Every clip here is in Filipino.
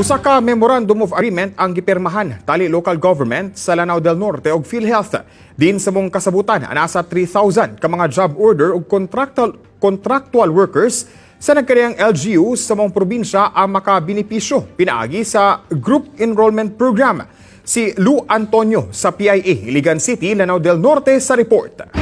Usa ka memorandum of agreement ang gipirmahan tali local government sa Lanao del Norte ug PhilHealth. Din sa mong kasabutan anasa 3,000 ka mga job order ug contractual contractual workers sa nagkariyang LGU sa mong probinsya ang makabinipisyo pinaagi sa Group Enrollment Program. Si Lou Antonio sa PIA, Iligan City, Lanao del Norte sa report.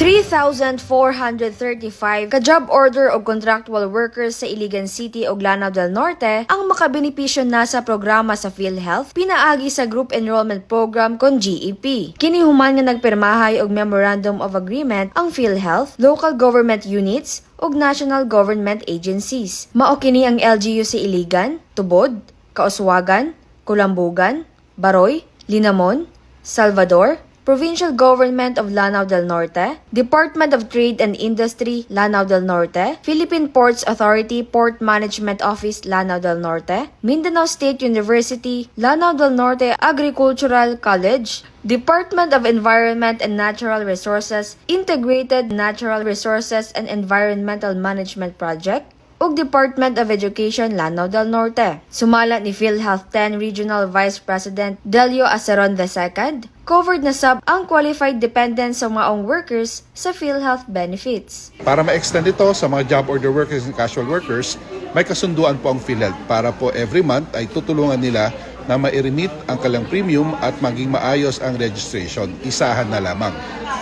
3,435 ka-job order o contractual workers sa Iligan City o Lanao del Norte ang makabenipisyo na sa programa sa PhilHealth pinaagi sa Group Enrollment Program kon GEP. Kinihuman nga nagpirmahay og Memorandum of Agreement ang PhilHealth, local government units ug national government agencies. Mao kini ang LGU sa Iligan, Tubod, Kauswagan, Kulambugan, Baroy, Linamon, Salvador, Provincial Government of Lanao del Norte, Department of Trade and Industry, Lanao del Norte, Philippine Ports Authority Port Management Office, Lanao del Norte, Mindanao State University, Lanao del Norte Agricultural College, Department of Environment and Natural Resources, Integrated Natural Resources and Environmental Management Project, ug Department of Education Lanao del Norte. Sumala ni PhilHealth 10 Regional Vice President Delio Aceron II, covered na sab ang qualified dependents sa maong workers sa PhilHealth benefits. Para ma-extend ito sa mga job order workers and casual workers, may kasunduan po ang PhilHealth para po every month ay tutulungan nila na ma-remit ang kalang premium at maging maayos ang registration. Isahan na lamang.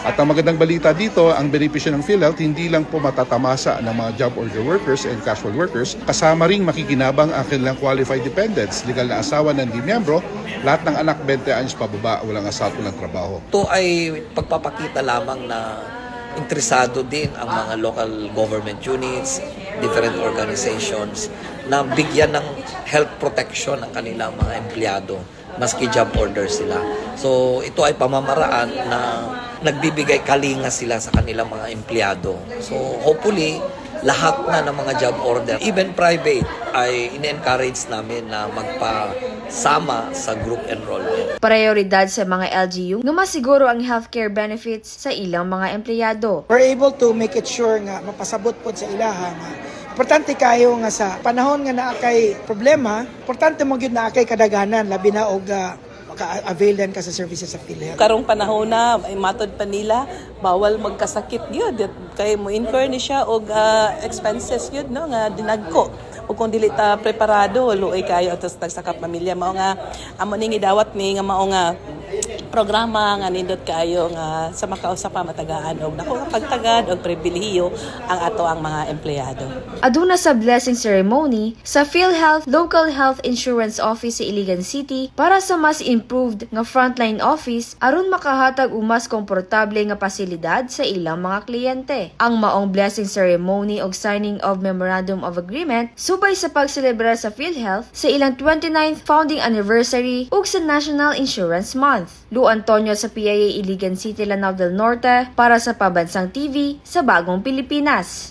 At ang magandang balita dito, ang benepisyo ng PhilHealth hindi lang po matatamasa ng mga job order workers and casual workers, kasama ring makikinabang ang kanilang qualified dependents, legal na asawa ng di miyembro, lahat ng anak 20 anyos pababa, walang asawa, walang trabaho. Ito ay pagpapakita lamang na interesado din ang mga local government units, different organizations na bigyan ng health protection ang kanilang mga empleyado maski job order sila. So ito ay pamamaraan na nagbibigay kalinga sila sa kanilang mga empleyado. So hopefully lahat na ng mga job order, even private, ay in-encourage namin na magpasama sa group enrollment. Prioridad sa mga LGU nga masiguro ang healthcare benefits sa ilang mga empleyado. we're able to make it sure nga mapasabot pod sa ilaha nga importante kayo nga sa panahon nga naa kay problema importante mo gyud na kay kadaganan labi na og uh, maka-avail ka sa services sa PhilHealth. Karong panahon na matod pa nila bawal magkasakit gyud. Kay mo incur ni siya og ah, expenses gyud no nga dinagko. Ug kung dili ta preparado luoy kayo atas nagsakap pamilya mao nga amo ning idawat mi nga mao nga programa nga nindot kayo nga sa makausap pa matagaan og nako pagtagad og pribilehiyo ang ato ang mga empleyado Aduna sa blessing ceremony sa PhilHealth Local Health Insurance Office sa Iligan City para sa mas improved nga frontline office aron makahatag og mas komportable nga pasilidad sa ilang mga kliyente. Ang maong blessing ceremony og signing of Memorandum of Agreement subay sa pagselebrar sa PhilHealth sa ilang 29th founding anniversary ug sa National Insurance Month. Lu Antonio sa PIA Iligan City, Lanao del Norte para sa Pabansang TV sa Bagong Pilipinas.